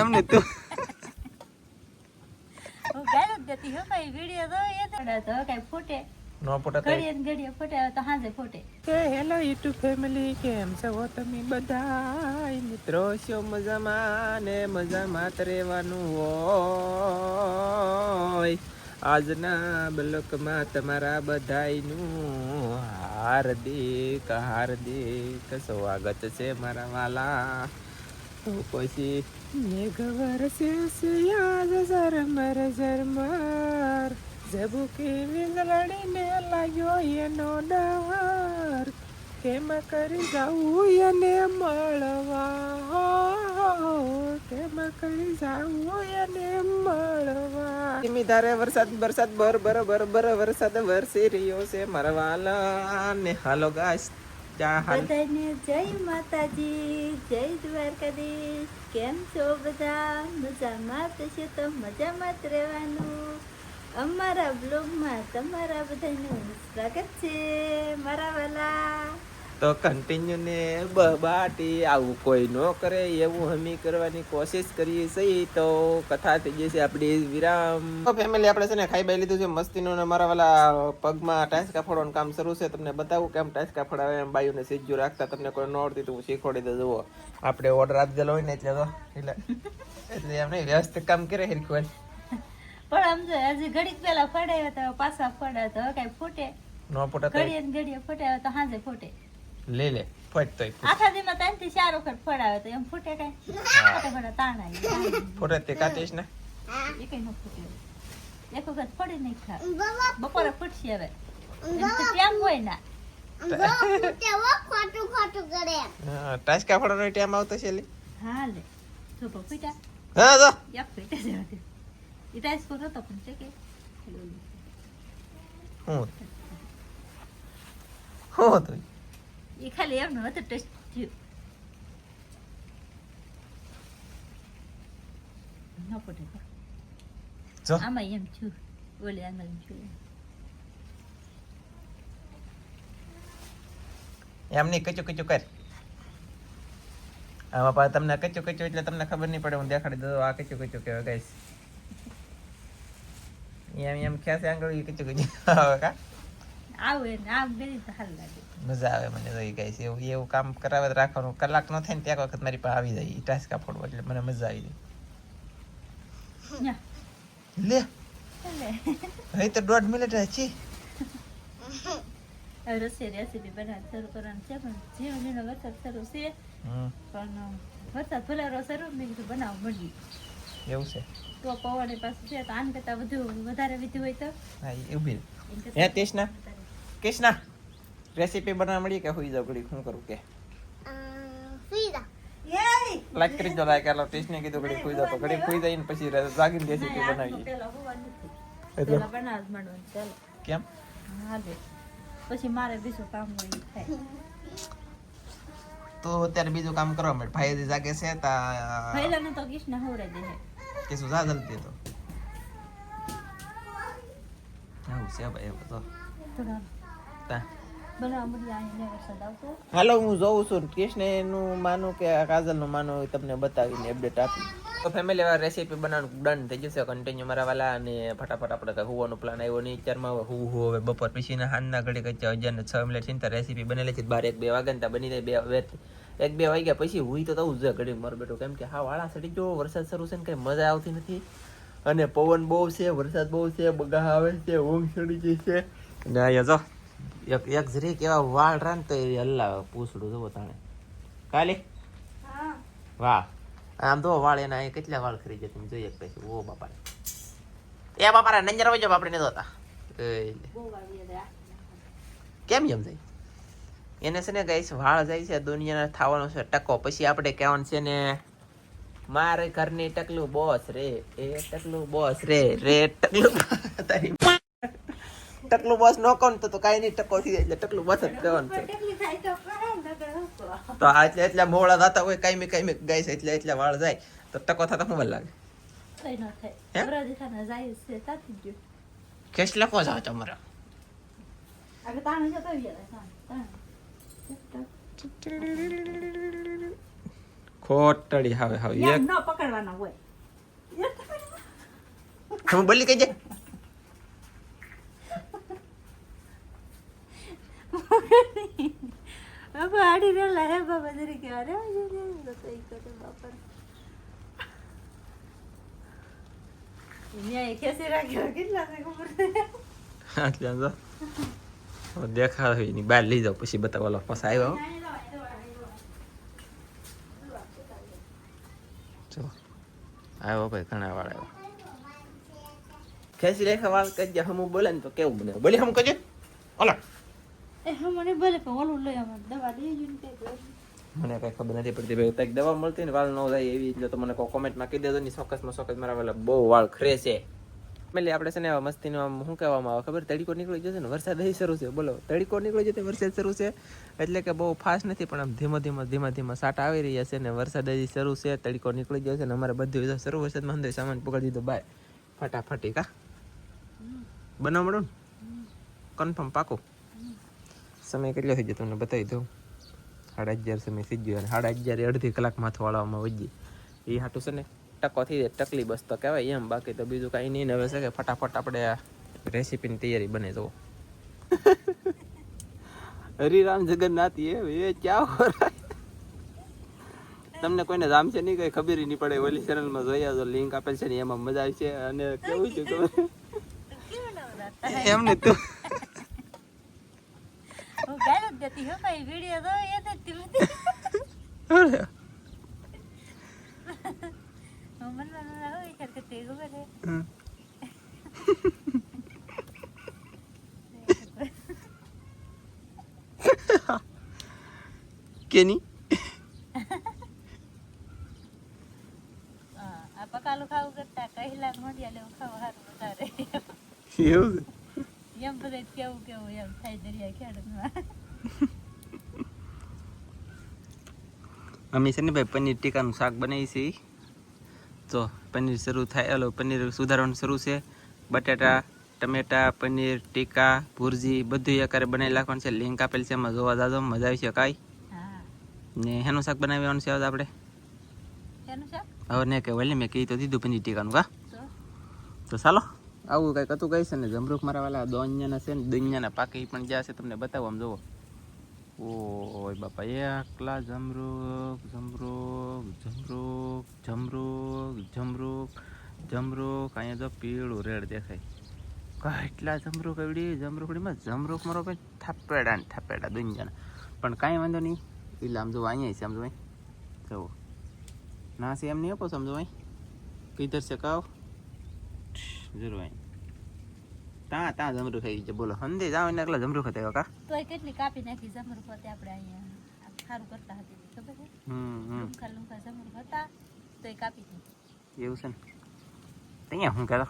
એમ ને તું. હું ગાળો દેતી હો ભાઈ વીડિયો તો એ તો. તો કઈ ફૂટે. નો પોટા ઘડીએ ઘડીએ ફૂટે તો હાંજે ફૂટે. કે હેલો યુટ્યુબ ફેમિલી કેમ છો? તમે બધા મિત્રો છો મજામાં ને મજામાં જ રહેવાનું હોય. આજના બ્લોકમાં તમારા બધાયનું હાર્દિક હાર્દિક સ્વાગત છે મારા વાલા. પછી? મેઘ વરસે છે આજ ઝરમર ઝરમર ઝબુકી વીજળીને લાગ્યો એનો ડર. કેમ કરી જાવું એને મળવા? કેમ કરી જાવું એને મળવા? ધીમી ધારે વરસાદ વરસાદ બર બર બર બર વરસાદ વરસી રહ્યો છે મરવાલા વાલા ને હાલો હાલ જય માતાજી, જય દ્વારકાધીશ. કેમ છો બધા? મજામાં છે તો મજામાં જ રહેવાનું. અમારા બ્લોગમાં તમારા બધાનું સ્વાગત છે, મારા વાલા. તો કન્ટિન્યુ ને બબાટી આવું કોઈ ન કરે એવું હમી કરવાની કોશિશ કરીએ છીએ તો કથા થઈ જશે આપણી વિરામ. ફેમિલી આપણે છે ને ખાઈ બાઈ લીધું છે મસ્તીનું ને મારા વાલા પગમાં ટાંચકા ફોડવાનું કામ શરૂ છે તમને બતાવું કેમ ટાંચકા ફોડાવે એમ બાયુને સીજ્યું રાખતા તમને કોઈ ન આવડતી તો હું શીખવાડી દઉં જુઓ. આપણે ઓર્ડર આપી દેલો હોય ને એટલે તો એટલે એટલે એમ નહીં વ્યવસ્થિત કામ કરે હિરખું પણ આમ જો હજી ઘડીક પહેલા ફડાયો તો પાછા ફડાય તો કઈ ફૂટે. ન ફૂટે ઘડીએ ઘડીએ ફૂટાયો તો હાજે ફૂટે. લે લે ફટ તોય આખા દીમાં ત્રણથી ચાર વખત ફડાયો તો એમ ફૂટે કઈ ફોટે ફોટે તાણ આવી ફોટો તે કાઢીશ ને એ કઈ ન ફૂટે એક વખત ફડી નહીં ખા બપોરે ફૂટશે હવે એમ તો ટાઈમ હોય ના હા, ટાંચકા ફોડવાનો ટાઈમ આવતો છે લે હા લે જો ફૂટા હા જો એક ફૂટે જવા દે એ ટાઈસ કરો તો પણ છે કે હું હું હતું એ ખાલી એમનું હતું ટેસ્ટ થયું ન ફૂટે આમાં એમ છું ઓલે આમાં એમ છું એમ નહીં કચું કચું કર આમાં તમને કચું કચું એટલે તમને ખબર નહીં પડે હું દેખાડી દઉં આ કચું કચું કહેવાય ગાઈસ એમ એમ ખ્યાસે આંગળી કચું કચું આવે કા આવું એને આમ કરી તો સારું લાગે. મજા આવે મને તો છે. એવું એવું કામ કરાવે રાખવાનું. કલાક નો થાય ને ત્યાં વખત મારી પાસે આવી જાય. ટાસ્કા ફોડવા એટલે મને મજા આવી જાય. લે. હવે તો દોઢ મિનિટ છે. રેસીપી શરૂ કરવાનું છે પણ ઝીણો ઝીણો વરસાદ શરૂ છે પણ વરસાદ ભલારો શરૂ મેં કીધું બનાવ મળી એવું છે. તો પવન પાસે છે તો આને કરતાં વધુ વધારે વિધિ હોય તો? હા એ ઊભી હે કૃષ્ણા? કૃષ્ણા રેસીપી બનાવવા મળી કે હોઈ જાવ ઘડી શું કરું કે? લાઈક કરી દો લાઈક આલો ટેસ્ટને કીધું ઘડી ખુઈ જાવ તો ઘડી ખુઈ જઈને પછી જાગીને રેસીપી બનાવી બનાવીએ. એટલે? ચાલો. કેમ? હા પછી મારે બીજું કામ હોય થાય. તો અત્યારે બીજું કામ કરવા માટે ભાઈ જાગે છે તા કૃષ્ણ હવરાઈ દે કે શું જા જલ્દી તો. આવું છે ભાઈ એવું તો. થોડા તા બનાવવા મળી આવીને વરસાદ આવશે? હાલો હું જોઉં છું કૃષ્ણનું માનું કે કાજલનું માનું તમને બતાવીને અપડેટ આપી. તો ફેમિલી વાળા રેસીપી બનાવવાનું ડન થઈ જશે કન્ટિન્યુ મારા વાલા અને ફટાફટ આપણે કંઈ હોવાનો પ્લાન આવ્યો નહીં. અત્યારમાં હવે હું હું હવે બપોર પછીના હાંજના ઘડી કચ્ચા અગિયાર ને છ મિનિટ ચિંતા રેસીપી બનેલી છે. બાર એક બે વાગે ત્યાં બની જાય બે હવે એક બે વાગ્યા પછી હુઈ તો થવું જોઈએ ઘડી મારું બેઠો કેમ કે હા વાળા સડી જો વરસાદ શરૂ છે ને કઈ મજા આવતી નથી. અને પવન બહુ છે વરસાદ બહુ છે બગા આવે છે ઊંઘ ચડી ગઈ છે. અને અહીંયા જો એક એક ઝરી કેવા વાળ રાન તો એ અલ્લા પૂછડું જવો તાણે. કાલે? વાહ. આમ તો વાળ એના અહીં કેટલા વાળ ખરી જાય તમે જોઈએ પછી. ઓ બાપા એ બાપા નંજર વજો આપણે નથી હોતા કેમ એમ જાય એને છે ને ગાઈસ વાળ જાય છે, દુનિયાના થવાનો છે ટકો. પછી આપણે કહેવાનું છે ને, મારે ઘરની ટકલું બોસ રે, એ ટકલું બોસ રે રે ટકલું. તારી ટકલું બોસ ન કોણ તો કાંઈ નહીં ટકો થઈ જાય એટલે ટકલું બોસ જ કહેવાનું છે. તો આ એટલે એટલા મોડા થતા હોય કાંઈ કાંઈ છે એટલે એટલા વાળ જાય. તો ટકો થતા શું લાગે? ગયું. કેસ લખો જાવ તમારા? આગળ તાણ જતો રહ્યા તાણ તાણ. ખોટડી હાવે હાવે એક ન પકડવાના હોય. હું બોલી કઈ જાય બાપા આડી રહેલા હે બાબા જરી કે અરે તો તો ઈ કહે બાપા ન્યાય ખેસી રાખ્યો કેટલા હવે દેખાવની બહાર લઈ જાઓ પછી બતાવો ઓલો પાછા આવ્યો આવ્યો ભાઈ ઘણા વાળ આવ્યો ખેંચી રેખા વાળ કજે હમું બોલે ને તો કેવું બને બોલી હમ કજે ઓલા એ હા મને બોલે પણ ઓલું લઈ આવો દવા દઈ જઈને કઈ મને કઈ ખબર નથી પડતી ભાઈ કંઈક દવા મળતી ને વાળ ન જાય એવી એટલે તો મને કોઈ કોમેન્ટમાં કહી દેજો ની ચોક્કસમાં ચોક્કસ મારા વાળા બહુ વાળ ખરે છે. એટલે આપણે છે ને મસ્તીનું આમ શું કહેવામાં આવે ખબર? તડીકો નીકળી જશે ને વરસાદ અહીં શરૂ છે બોલો. તડીકો નીકળી જશે વરસાદ શરૂ છે એટલે કે બહુ ફાસ્ટ નથી પણ આમ ધીમો ધીમો ધીમા ધીમા સાટા આવી રહ્યા છે ને વરસાદ હજી શરૂ છે તડીકો નીકળી જશે ને અમારે બધું શરૂ વરસાદમાં અંદર સામાન પકડી દીધો બાય. ફટાફટી કા? બનાવ ને? કન્ફર્મ પાકું. સમય કેટલો થઈ ગયો તમને બતાવી દઉં. સાડા અગિયાર સમય થઈ ગયો અને સાડા અગિયાર અડધી કલાક માથું વાળવામાં વધી એ હાટું છે ને ટકો થઈ જાય ટકલી બસ તો કહેવાય એમ. બાકી તો બીજું કાંઈ નહીં ને હવે છે કે ફટાફટ આપણે આ રેસીપીની તૈયારી બને જવો હરિરામ જગન્નાથ એ એ ક્યાં હો તમને કોઈને રામ છે નહીં કઈ ખબર નહીં પડે ઓલી ચેનલમાં જોયા તો લિંક આપેલ છે ને એમાં મજા આવી છે અને કેવું છે એમને તું હું ગાય જ દેતી હો ભાઈ વીડિયો તો એ દેતી બધી અરે, હું મનમાં મનમાં હોય ખબર છે? હમ. કેની? આ પકાલું ખાવું કરતા કહેલા મોઢિયા લેવું ખાવું સારું વધારે. એવું એમ બધા કેવું કેવું એમ થાય દરિયા ખેડૂતમાં અમે છે ને ભાઈ પનીર ટીકાનું શાક બનાવી છે. તો પનીર શરૂ થાય ઓલો પનીર સુધારવાનું શરૂ છે. બટાટા ટમેટા પનીર ટીકા ભુરજી બધું એકારે બનાવી નાખવાનું છે. લિંક આપેલ છે એમાં જોવા જાજો મજા આવી શકાય ને એનું શાક બનાવવાનું છે હવે આપણે? હવે ને કે વળી મેં કહી તો દીધું પનીર ટીકાનું કા તો? ચાલો આવું કંઈક હતું કઈ છે ને જમરૂખ મારા વાલા દોન્યાના છે ને દુનિયાના પાકી પણ જ્યાં છે તમને બતાવો આમ જોવો ઓય બાપા એકલા જમરૂખ જમરૂખ જમરૂખ જમરૂખ જમરૂખ જમરૂખ અહીંયા જો પીળું રેડ દેખાય. કેટલા જમરૂખ એવડી જમરૂખડીમાં જમરૂખ મારો ભાઈ થાપેડા ને થાપેડા, દુનિયાના. પણ કાંઈ વાંધો નહીં. એટલે આમ અહીંયા છે ભાઈ જવો ના છે એમ નહીં આપો સમજો, અહીં. કીધર છે કાવ? જરૂર, અહીં. તા તા જમરૂ થઈ ગયું બોલો હંદે જાવ ને એકલા જમરૂ હતા કા? તો કેટલી કાપી નાખી જમરૂ પોતે આપણે અહીંયા સારું કરતા હતી ખબર છે? હમ હમ. ખાલું ખા જમરૂ ખાતા તો એ કાપી દીધી એવું છે ને? અહીંયા હું કરો?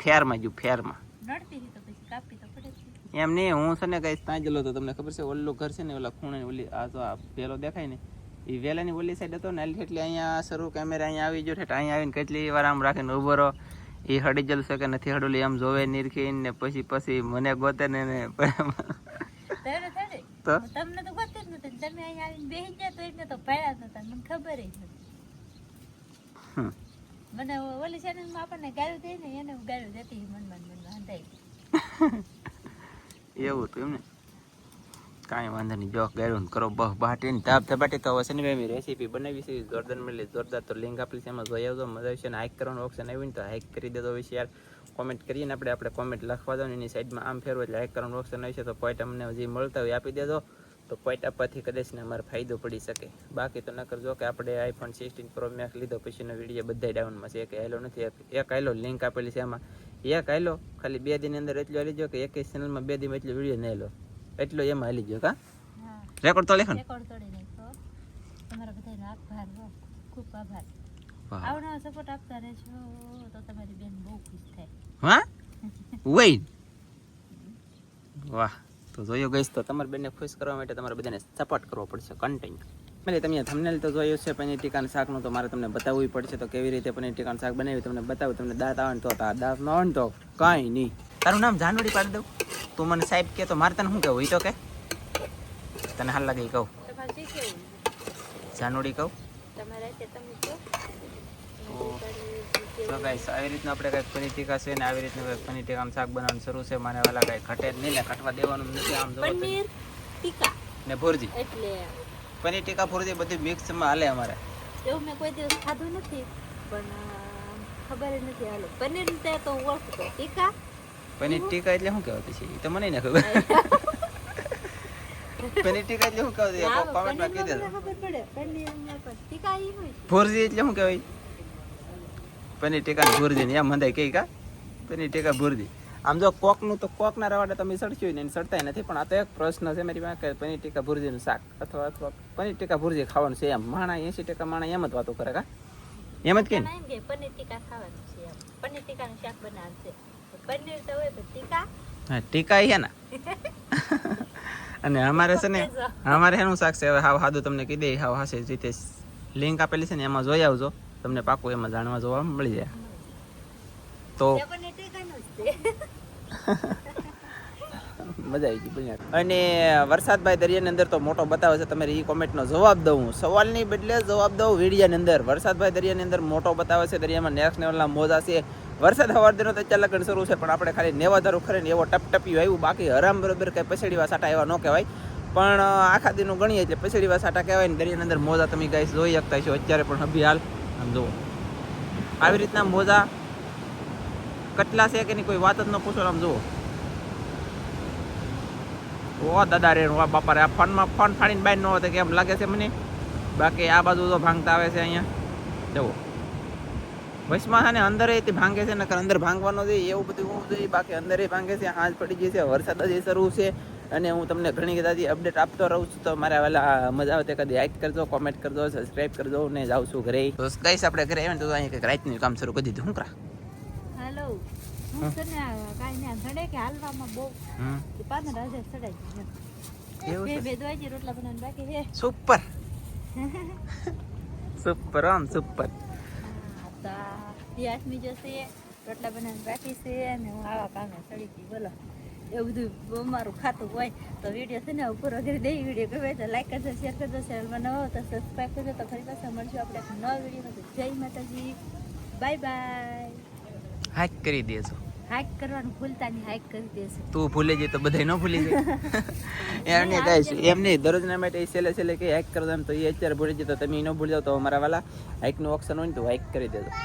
ફેરમાં જો ફેરમાં. નડતી હતી તો પછી કાપી તો પડે છે. એમ નહીં હું છે ને કઈ ત્યાં ગયેલો તો તમને ખબર છે ઓલું ઘર છે ને ઓલા ખૂણે ઓલી આ તો આ પેલો દેખાય ને એ વેલાની ઓલી સાઈડ હતો ને એટલે અહીંયા શરૂ કેમેરા અહીંયા આવી ગયો છે અહીંયા આવીને કેટલી વાર આમ રાખીને ઊભો રહો. એ હડી જલશે કે નથી હડુલી એમ જોવે નિરખીને ને પછી પછી મને ગોતે ને ને તો? તમને તો ગોતે જ નથી તમે અહીંયા આવીને બેસી ગયા તો એટલે તો જ નતા મને ખબર જ નથી મને ઓલી ચેનલમાં આપણને ગાયું દે ને એને ગાયું જતી દેતી મન મન મનમાં હંધાઈ એવું હતું એમને? કાંઈ વાંધો નહીં. જો ગેરું કરો, બહ બાટીને ધાબ ધબાટી તો છે ને મેં રેસીપી બનાવી છે. જોરદાર મળી જોરદાર તો લિંક આપેલી છે, એમાં જોઈ આવજો. મજા આવશે ને હાઇક કરવાનો ઓપ્શન આવ્યું તો હાઇક કરી દેજો વિશે યાર. કોમેન્ટ કરીએ ને આપણે આપણે કોમેન્ટ લખવા દો ને એની સાઈડમાં આમ ફેરવો એટલે હાઇક કરવાનું ઓપ્શન આવશે તો પોઈન્ટ અમને જે મળતા હોય આપી દેજો. તો પોઈન્ટ આપવાથી કદાચ ને અમારે ફાયદો પડી શકે. બાકી તો નકર જો કે આપણે આઈફોન સિક્સટીન પ્રો મેક્સ લીધો, પછીનો વીડિયો બધા ડાઉનમાં છે. એક આયલો નથી એક આયલો લિંક આપેલી છે એમાં. એક આયલો, ખાલી બે દિનની અંદર એટલો ગયો કે એક ચેનલમાં બે દિન એટલો વીડિયો નહીં લો એટલો એમાં હાલી ગયો કા? રેકોર્ડ તો લેખો ને? રેકોર્ડ તોડી નાખ્યો. તમારા બધાનો આભાર ખૂબ આભાર. વાહ. સપોર્ટ આપતા રહેજો. તો તમારી બેન બહુ ખુશ થાય. હા? વૈન વાહ. તો જોયો ગઈશ તો તમારી બેનને ખુશ કરવા માટે તમારે બધાને સપોર્ટ કરવો પડશે કન્ટિન્યુ એટલે તમે થંબનેલ તો જોયું છે પનીર ટીકાનું શાકનું તો મારે તમને બતાવવું પડશે તો કેવી રીતે પનીર ટીકાનું શાક બનાવી તમને બતાવું તમને દાંત આવે તો દાંત ન આવે તો કાંઈ નહીં. તારું નામ જાનવડી પાડી દઉં. તું મને સાહેબ કે તો મારે તને શું કહેવું? એ તો કે. તને હાલ લાગે કહું. જાનવડી કહું. તે ગાઈસ આવી રીતના આપણે કંઈક પનીર ટીકા છે ને આવી રીતનું કંઈક પનીર ટીકાનું શાક બનાવવાનું શરૂ છે. મને વાલા કંઈ ઘટે જ નહીં ને ઘટવા દેવાનું નથી આમ જો પનીર ટીકા? ને ભુરજી. એટલે પનીર ટીકા ભુરજી બધું મિક્સમાં હાલે અમારે. એવું મેં કોઈ દિવસ ખાધું નથી પણ ખબર નથી હાલો. પનીર તે તો હું ઓળખું ટીકા? પનીર ટીકા એટલે શું કહેવાય પછી? એ તો મને નહીં ખબર. પનીર ટીકા એટલે શું કહેવાય? કોમેન્ટમાં કહી દેજો ભુરજી એટલે શું કહેવાય? પનીર ટીકા ને ભુરજી ને એમ મંદાય કઈ કા? પનીર ટીકા ભુરજી આમ જો કોકનું તો કોકના રવાડે તમે સડચ્યું ને સડતા સડતાય નથી. પણ આ તો એક પ્રશ્ન છે મારી પાસે પનીર ટીકા ભુરજીનું શાક અથવા અથવા પનીર ટીકા ભુરજી ખાવાનું છે એમ. માણા એસી ટકા માણા એમ જ વાતો કરે કા? એમ જ કે ને? પનીર ટીકા ખાવાનું છે પનીર ટીકાનું શાક બનાવશે. પનીર તો હોય પણ ટીકા? હા ટીકા એ હે ને. અને અમારે છે ને અમારે એનું શાક છે. હવે હાવ સાદું તમને કહી દે હાવ હાસે રીતે લિંક આપેલી છે ને એમાં જોઈ આવજો. તમને પાકું એમાં જાણવા જોવા મળી જાય. તો મજા આવી ગઈ બન્યા અને વરસાદભાઈ દરિયાની અંદર તો મોટો બતાવે છે તમે એ કોમેન્ટનો જવાબ દઉં. સવાલની બદલે જવાબ દઉં વીડિયાની અંદર. વરસાદભાઈ દરિયાની અંદર મોટો બતાવે છે, દરિયામાં નેક્સ્ટ લેવલના મોજા છે. વરસાદ હવાર દિનો તો અત્યારે લગન શરૂ છે, પણ આપણે ખાલી નેવાધારું ખરે ને એવો ટપટપ્યું આવ્યું. બાકી હરામ બરોબર કંઈ પછેડીવા સાટા એવા ન કહેવાય. પણ આખા દીનું ગણીએ એટલે પછેડીવા સાટા કહેવાય ને દરિયાની અંદર મોજા તમે ગાઈસ જોઈ શકતા છો અત્યારે પણ હબી હાલ જુઓ. આવી રીતના મોજા કેટલા છે કે ની કોઈ વાત જ ન પૂછો. આમ જુઓ. ઓ, દાદા રે વા બાપા રે આ ફોનમાં ફોન ફાડીને બાઈ ન હોતે કે એમ લાગે છે મને. બાકી આ બાજુ તો ભાંગતા આવે છે અહીંયા. જુઓ. વચમાં છે ને અંદર એ ભાંગે છે, નકર અંદર ભાંગવાનો છે, એવું બધું હોવું જોઈએ. બાકી અંદર ભાંગે છે હાજ પડી ગઈ છે, વરસાદ જ શરૂ છે. અને હું તમને ઘણી બધાથી અપડેટ આપતો રહું છું, તો મારા વાલા મજા આવે તે કદી લાઈક કરજો કોમેન્ટ કરજો સબસ્ક્રાઈબ કરજો ને જાઉં છું ઘરે. તો કઈશ આપણે ઘરે આવીને તો અહીંયા કંઈક રાતનું કામ શરૂ કરી દીધું, હું કરા? હાલો હું તને કાંઈ ના સડે કે હાલવામાં બહુ? પાંદર હજાર એવું બે બે દવાઈ રોટલા બનાવવાનું બાકી હે સુપર. સુપર આમ સુપર. આઠમી જશે રોટલા બનાવવાનું બાકી છે અને હું આવા કામે ચડી ગઈ બોલો. એવું બધું અમારું ખાતું હોય તો વીડિયો છે ને ઉપર વગેરે દઈ વીડિયો ગમે તો લાઈક કરજો શેર કરજો ચેનલમાં નવો તો સબસ્ક્રાઈબ કરજો તો ફરી પાછા મળશું આપણે નવા વિડીયોમાં. જય માતાજી. બાય બાય હાઈક કરી દેજો હાઈક કરવાનું ભૂલતા નહીં હાઈક કરી દેશે તું ભૂલી જાય તો બધાય ન ભૂલી જાય એમ નહીં ગાઈશ એમ નહીં દરરોજના માટે છેલ્લે છેલ્લે કે હાઈક એમ તો એ અત્યારે ભૂલી જાય તો તમે ન ભૂલી જાવ તો અમારા વાલા હાઈકનું ઓપ્શન હોય ને તો હાઈક કરી દેજો.